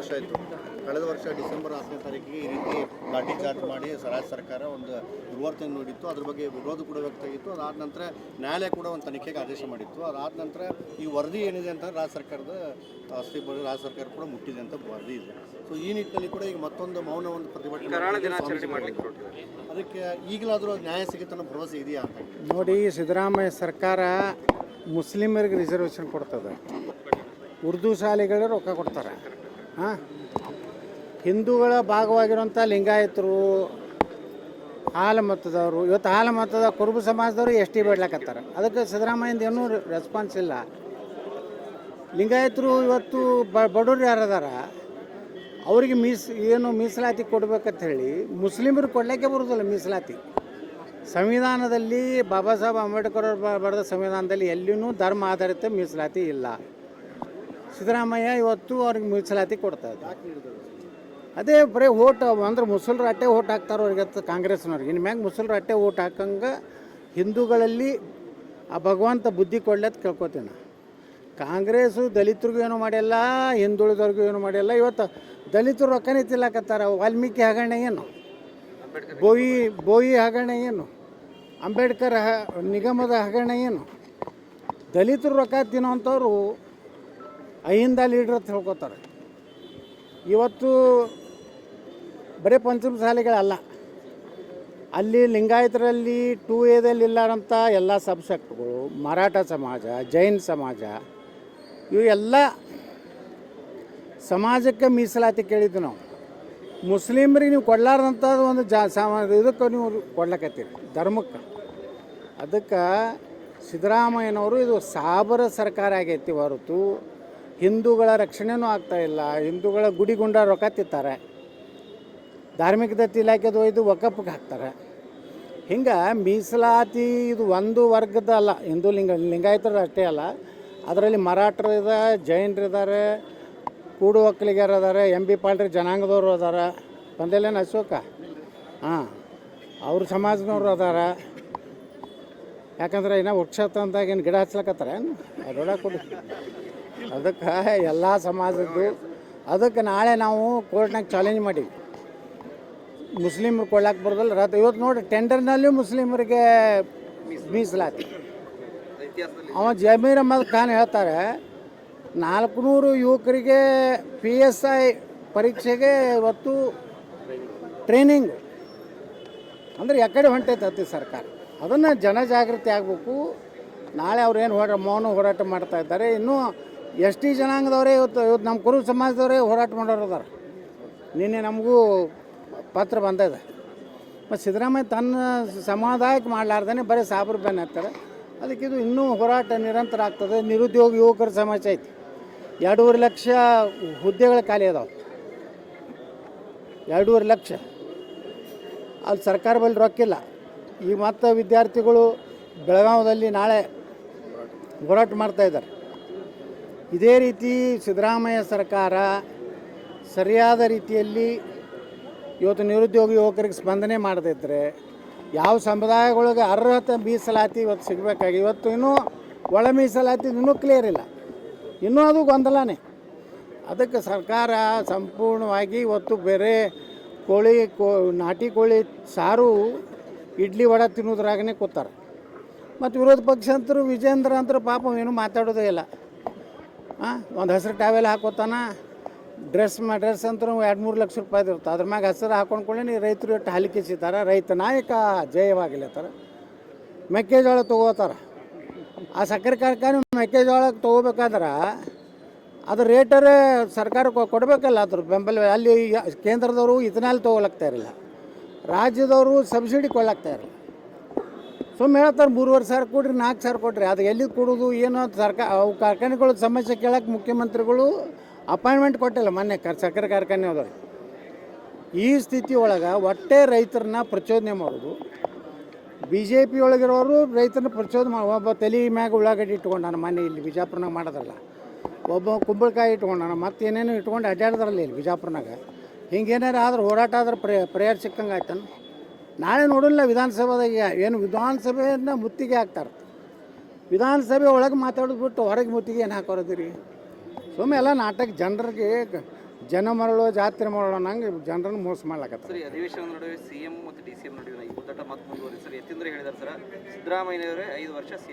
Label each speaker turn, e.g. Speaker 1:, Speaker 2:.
Speaker 1: ವರ್ಷ ಆಯಿತು. ಕಳೆದ ವರ್ಷ ಡಿಸೆಂಬರ್ ಹತ್ತನೇ ತಾರೀಕಿಗೆ ಈ ರೀತಿ ಲಾಠಿ ಚಾರ್ಜ್ ಮಾಡಿ ರಾಜ್ಯ ಸರ್ಕಾರ ಒಂದು ದುರ್ವರ್ತನೆ ನೋಡಿತ್ತು. ಅದ್ರ ಬಗ್ಗೆ ವಿರೋಧ ಕೂಡ ವ್ಯಕ್ತವಾಗಿತ್ತು. ಅದಾದ ನಂತರ ನ್ಯಾಯಾಲಯ ಕೂಡ ಒಂದು ತನಿಖೆಗೆ ಆದೇಶ ಮಾಡಿತ್ತು. ಅದಾದ ನಂತರ ಈ ವರದಿ ಏನಿದೆ ಅಂತ ರಾಜ್ಯ ಸರ್ಕಾರದ ಅಸ್ತಿತ್ವ ರಾಜ್ಯ ಸರ್ಕಾರ ಕೂಡ ಮುಟ್ಟಿದೆ ಅಂತ ವರದಿ ಇದೆ. ಸೊ ಈ ನಿಟ್ಟಿನಲ್ಲಿ ಕೂಡ ಈಗ ಮತ್ತೊಂದು ಮೌನ ಒಂದು ಪ್ರತಿಭಟನೆ. ಅದಕ್ಕೆ ಈಗಲಾದರೂ ನ್ಯಾಯ ಸಿಗುತ್ತೆ ಅನ್ನೋ ಭರವಸೆ ಇದೆಯಾ ಅಂತ
Speaker 2: ನೋಡಿ ಸಿದ್ದರಾಮಯ್ಯ ಸರ್ಕಾರ ಮುಸ್ಲಿಮರಿಗೆ ರಿಸರ್ವೇಷನ್ ಕೊಡ್ತದೆ. ಉರ್ದು ಶಾಲೆಗಳಿಗೆ ರೊಕ್ಕ ಕೊಡ್ತಾರೆ. ಹಿಂದೂಗಳ ಭಾಗವಾಗಿರುವಂಥ ಲಿಂಗಾಯತರು ಹಾಲು ಮತದವರು ಇವತ್ತು ಹಾಲು ಮತದ ಕುರುಬ ಸಮಾಜದವರು ಎಸ್ ಟಿ ಬೇಡ್ಲಾಕತ್ತಾರ. ಅದಕ್ಕೆ ಸಿದ್ದರಾಮಯ್ಯಂದು ಏನೂ ರೆಸ್ಪಾನ್ಸ್ ಇಲ್ಲ. ಲಿಂಗಾಯತರು ಇವತ್ತು ಬ, ಬಡವ್ರು ಯಾರದಾರ, ಅವರಿಗೆ ಮೀಸ್, ಏನು ಮೀಸಲಾತಿ ಕೊಡ್ಬೇಕಂತ ಹೇಳಿ ಮುಸ್ಲಿಮರು ಕೊಡ್ಲಿಕ್ಕೆ ಬರೋದಿಲ್ಲ ಮೀಸಲಾತಿ. ಸಂವಿಧಾನದಲ್ಲಿ ಬಾಬಾ ಸಾಹೇಬ್ ಅಂಬೇಡ್ಕರ್ ಅವರು ಬರೆದ ಸಂವಿಧಾನದಲ್ಲಿ ಎಲ್ಲಿಯೂ ಧರ್ಮ ಆಧಾರಿತ ಮೀಸಲಾತಿ ಇಲ್ಲ. ಸಿದ್ದರಾಮಯ್ಯ ಇವತ್ತು ಅವ್ರಿಗೆ ಮೀಸಲಾತಿ ಕೊಡ್ತಾ ಇದ್ದಾರೆ ಅದೇ ಬರೀ ಓಟ್, ಅಂದ್ರೆ ಮುಸಲ್ರು ಅಟ್ಟೆ ಓಟ್ ಹಾಕ್ತಾರೆ ಅವ್ರಿಗೆ ಅಂತ ಕಾಂಗ್ರೆಸ್ನವ್ರಿಗೆ. ಇನ್ನು ಮ್ಯಾಗ ಅಟ್ಟೆ ಓಟ್ ಹಾಕಂಗೆ ಹಿಂದೂಗಳಲ್ಲಿ ಆ ಭಗವಂತ ಬುದ್ಧಿ ಕೊಡ್ಲತ್ ಕೇಳ್ಕೊತೀನಿ ಕಾಂಗ್ರೆಸ್ ದಲಿತರಿಗೂ ಏನು ಮಾಡಿಲ್ಲ ಹಿಂದುಳಿದವ್ರಿಗೂ ಏನು ಮಾಡಿಲ್ಲ ಇವತ್ತು ದಲಿತರು ರೊಕ್ಕನೇ ತಿಲ್ಲಕತ್ತಾರ ವಾಲ್ಮೀಕಿ ಹಗರಣ ಏನು? ಬೋಯಿ ಬೋಯಿ ಹಗರಣ ಏನು? ಅಂಬೇಡ್ಕರ್ ನಿಗಮದ ಹಗರಣ ಏನು? ದಲಿತರು ರೊಕ್ಕ ತಿನ್ನೋವಂಥವ್ರು ಅಹಿಂದ ಲೀಡ್ರ್ ಅಂತ ಹೇಳ್ಕೊತಾರೆ. ಇವತ್ತು ಬರೀ ಪಂಚಮ ಶಾಲೆಗಳಲ್ಲ ಅಲ್ಲಿ ಲಿಂಗಾಯತರಲ್ಲಿ ಟೂ ಎದಲ್ಲಿ ಇಲ್ಲಾರಂಥ ಎಲ್ಲ ಸಬ್ಸೆಕ್ಟ್ಗಳು, ಮರಾಠ ಸಮಾಜ, ಜೈನ್ ಸಮಾಜ, ಇವು ಎಲ್ಲ ಸಮಾಜಕ್ಕೆ ಮೀಸಲಾತಿ ಕೇಳಿದ್ದು ನಾವು. ಮುಸ್ಲಿಮ್ರಿಗೆ ನೀವು ಕೊಡ್ಲಾರ್ದಂಥದ್ದು ಒಂದು ಜಾ ಸಮ ಇದಕ್ಕೆ ನೀವು ಕೊಡ್ಲಕತ್ತೀರಿ, ಧರ್ಮಕ್ಕೆ. ಅದಕ್ಕೆ ಸಿದ್ದರಾಮಯ್ಯನವರು ಇದು ಸಾಬರ ಸರ್ಕಾರ ಆಗೈತಿ ಹೊರತು ಹಿಂದೂಗಳ ರಕ್ಷಣೆನೂ ಇಲ್ಲ. ಹಿಂದೂಗಳ ಗುಡಿಗುಂಡ ರೊಕ್ಕ ತಿತ್ತಾರೆ ಧಾರ್ಮಿಕ ದತ್ತಿ ಇಲಾಖೆದು ಒಯ್ದು ಒಕ್ಕಪ್ಪಗೆ ಹಾಕ್ತಾರೆ. ಹಿಂಗೆ ಮೀಸಲಾತಿ ಇದು ಒಂದು ವರ್ಗದ ಅಲ್ಲ. ಹಿಂದೂ ಲಿಂಗ, ಲಿಂಗಾಯತರು ಅಷ್ಟೇ ಅಲ್ಲ. ಅದರಲ್ಲಿ ಮರಾಠರು ಇದೆ ಜೈನರು ಇದ್ದಾರೆ ಕೂಡು ಒಕ್ಕಲಿಗರು ಅದಾರೆ ಎಂ ಬಿ ಪಾಲ್ರಿ ಜನಾಂಗದವರು ಅದಾರ ಬಂದಿಲ್ಲೇನು ಅಶೋಕ? ಹಾಂ, ಅವ್ರ ಸಮಾಜದವ್ರು ಅದಾರ ಯಾಕಂದ್ರೆ ಇನ್ನು ವೃಕ್ಷ ತಂದಾಗ ಏನು ಗಿಡ ಹಚ್ಲಕತ್ತಾರ ಏನು ಅದೊಡ ಕೊಡಿ. ಅದಕ್ಕೆ ಎಲ್ಲ ಸಮಾಜದ್ದು, ಅದಕ್ಕೆ ನಾಳೆ ನಾವು ಕೋರ್ಟ್ನಾಗ ಚಾಲೆಂಜ್ ಮಾಡಿವಿ. ಮುಸ್ಲಿಮ್ರು ಕೊಡ್ಲಾಕ್ ಬರೋದಲ್ಲ, ರಥ ಇವತ್ತು ನೋಡಿ ಟೆಂಡರ್ನಲ್ಲಿ ಮುಸ್ಲಿಮರಿಗೆ ಮೀಸಲಾತಿ. ಅವ ಜಮೀರ್ ಅಹಮದ್ ಖಾನ್ ಹೇಳ್ತಾರೆ, ನಾಲ್ಕುನೂರು ಯುವಕರಿಗೆ ಪಿ ಎಸ್ ಐ ಪರೀಕ್ಷೆಗೆ ಇವತ್ತು ಟ್ರೈನಿಂಗ್ ಅಂದರೆ ಯಾಕಡೆ ಹೊಂಟೈತೆ ಅತಿ ಸರ್ಕಾರ. ಅದನ್ನು ಜನಜಾಗೃತಿ ಆಗಬೇಕು. ನಾಳೆ ಅವ್ರು ಏನು ಹೋರಾಟ ಮೌನ ಹೋರಾಟ ಮಾಡ್ತಾ ಇದ್ದಾರೆ. ಇನ್ನೂ ಎಸ್ ಟಿ ಜನಾಂಗದವರೇ, ಇವತ್ತು ಇವತ್ತು ನಮ್ಮ ಕುರುಬ ಸಮಾಜದವರೇ ಹೋರಾಟ ಮಾಡೋರು ಅದಾರ ನಿನ್ನೆ ನಮಗೂ ಪತ್ರ ಬಂದಿದೆ ಮತ್ತು ಸಿದ್ದರಾಮಯ್ಯ ತನ್ನ ಸಮಾದಾಯಕ್ಕೆ ಮಾಡಲಾರ್ದೇ ಬರೀ ಸಾಬ್ರ ಬೆನ್ನ ಅದಕ್ಕೆ ಇದು ಇನ್ನೂ ಹೋರಾಟ ನಿರಂತರ ಆಗ್ತದೆ. ನಿರುದ್ಯೋಗ ಯುವಕರ ಸಮಸ್ಯೆ ಐತಿ. ಎರಡೂವರೆ ಲಕ್ಷ ಹುದ್ದೆಗಳ ಖಾಲಿ ಅದಾವೆ. ಎರಡೂವರೆ ಲಕ್ಷ. ಅಲ್ಲಿ ಸರ್ಕಾರ ಬಳಿ ರೊಕ್ಕಿಲ್ಲ ಈಗ ಮತ್ತು ವಿದ್ಯಾರ್ಥಿಗಳು ಬೆಳಗಾವದಲ್ಲಿ ನಾಳೆ ಹೋರಾಟ ಮಾಡ್ತಾ ಇದ್ದಾರೆ. ಇದೇ ರೀತಿ ಸಿದ್ದರಾಮಯ್ಯ ಸರ್ಕಾರ ಸರಿಯಾದ ರೀತಿಯಲ್ಲಿ ಇವತ್ತು ನಿರುದ್ಯೋಗ ಯುವಕರಿಗೆ ಸ್ಪಂದನೆ ಮಾಡದಿದ್ದರೆ ಯಾವ ಸಮುದಾಯಗಳಿಗೆ ಅರ್ಹತೆ ಮೀಸಲಾತಿ ಇವತ್ತು ಸಿಗಬೇಕಾಗಿ ಇವತ್ತು ಇನ್ನೂ ಒಳ ಮೀಸಲಾತಿ ಇನ್ನೂ ಕ್ಲಿಯರ್ ಇಲ್ಲ. ಇನ್ನೂ ಅದು ಗೊಂದಲನೇ. ಅದಕ್ಕೆ ಸರ್ಕಾರ ಸಂಪೂರ್ಣವಾಗಿ ಇವತ್ತು ಬೇರೆ ಕೋಳಿ ಕೋ ನಾಟಿ ಕೋಳಿ ಸಾರು ಇಡ್ಲಿ ವಡ ತಿನ್ನೋದ್ರಾಗನೇ ಕೂತಾರೆ. ಮತ್ತು ವಿರೋಧ ಪಕ್ಷ ಅಂತರು ವಿಜೇಂದ್ರ ಅಂತರು ಪಾಪ ಏನು ಮಾತಾಡೋದೇ ಇಲ್ಲ. ಒಂದು ಹಸಿರು ಟಾವೆಲ್ ಹಾಕೋತಾನ. ಡ್ರೆಸ್ ಡ್ರೆಸ್ ಅಂತೂ ಎರಡು ಮೂರು ಲಕ್ಷ ರೂಪಾಯಿ ಇರುತ್ತೆ ಅದ್ರ ಮ್ಯಾಗ ಹಸಿರು ಹಾಕೊಂಡ್ಕೊಳ್ಳಿ ರೈತರು ಎಷ್ಟು ಹಲಿಕಿಸಿದ್ದಾರೆ ರೈತ ನಾಯಕ ಜಯವಾಗಿಲ್ಲತ್ತಾರ ಮೆಕ್ಕೆಜೋಳ ತೊಗೋತಾರ. ಆ ಸಕ್ಕರೆ ಕಾರ್ಖಾನೆ ಮೆಕ್ಕೆಜೋಳ ತೊಗೋಬೇಕಾದ್ರೆ ಅದು ರೇಟರೇ ಸರ್ಕಾರ ಕೊಡಬೇಕಲ್ಲ ಅದ್ರ ಬೆಂಬಲ. ಅಲ್ಲಿ ಕೇಂದ್ರದವರು ಇದನ್ನೆಲ್ಲ ತೊಗೊಳಕ್ತಾ ಇರಲಿಲ್ಲ ರಾಜ್ಯದವರು ಸಬ್ಸಿಡಿ ಕೊಳ್ಳಾಗ್ತಾ ಇರಲಿಲ್ಲ ಸುಮ್ಮನೆ ಹೇಳ್ತಾರೆ ಮೂರುವರೆ ಸಾವಿರ ಕೊಡ್ರಿ, ನಾಲ್ಕು ಸಾವಿರ ಕೊಡ್ರಿ ಅದು ಎಲ್ಲಿ ಕೊಡೋದು, ಏನು ಸರ್ಕಾರ ಅವು ಕಾರ್ಖಾನೆಗಳ ಸಮಸ್ಯೆ ಕೇಳಕ್ಕೆ ಮುಖ್ಯಮಂತ್ರಿಗಳು ಅಪಾಯಿಂಟ್ಮೆಂಟ್ ಕೊಟ್ಟಿಲ್ಲ ಮೊನ್ನೆ ಕರ್ ಸಕ್ಕರೆ ಕಾರ್ಖಾನೆ ಹೋದವ್ರು ಈ ಸ್ಥಿತಿ ಒಳಗೆ ಒಟ್ಟೆ ರೈತರನ್ನ ಪ್ರಚೋದನೆ ಮಾಡೋದು. ಬಿ ಜೆ ಪಿ ಒಳಗಿರೋರು ರೈತರನ್ನ ಪ್ರಚೋದನೆ ಮಾಡಿ. ಒಬ್ಬ ತಲೆ ಮ್ಯಾಗ ಉಳ್ಳಾಗಡ್ಡಿ ಇಟ್ಕೊಂಡಾನ ಮೊನ್ನೆ ಇಲ್ಲಿ ಬಿಜಾಪುರನಾಗ ಮಾಡೋದಲ್ಲ. ಒಬ್ಬ ಕುಂಬಳಕಾಯಿ ಇಟ್ಕೊಂಡಾನ ಮತ್ತೆ ಏನೇನೋ ಇಟ್ಕೊಂಡು ಅಡ್ಡಾಡ್ದಾರಲ್ಲ ಇಲ್ಲಿ ಬಿಜಾಪುರನಾಗ. ಹಿಂಗೇನಾರು ಆದ್ರೆ ಹೋರಾಟ ಆದ್ರೆ ಪ್ರೇ, ಪ್ರೇಯರ್ ಸಿಕ್ಕಂಗೆ ಆಯ್ತಾನ ನಾಳೆ ನೋಡಲ್ಲ ವಿಧಾನಸಭಾದಾಗ ಏನು ವಿಧಾನಸಭೆಯನ್ನು ಮುತ್ತಿಗೆ ಹಾಕ್ತಾರೆ. ವಿಧಾನಸಭೆ ಒಳಗೆ ಮಾತಾಡೋದು ಬಿಟ್ಟು ಹೊರಗೆ ಮುತ್ತಿಗೆ ಏನು ಹಾಕೋರದಿರಿ? ಸುಮ್ಮನೆ ಎಲ್ಲ ನಾಟಕ ಜನರಿಗೆ ಜನ ಮರಳು ಜಾತ್ರೆ ಮಾಡೋಣ ನಂಗೆ ಜನರನ್ನು ಮೋಸ ಮಾಡ್ಲಕತ್ತಾರೆ.
Speaker 3: ಸರ್ ಅಧಿವೇಶನ ನಡುವೆ ಸಿಎಂ ಮತ್ತು ಡಿ ಸಿ ಎಂ ಹೋರಾಟ ಮತ್ತೆ ಮುಂದುವರಿ ಸರ್ ಹೇಳಿದಾರೆ ಸರ್. ಸಿದ್ದರಾಮಯ್ಯನವರೇ ಐದು ವರ್ಷ ಸಿಎಂ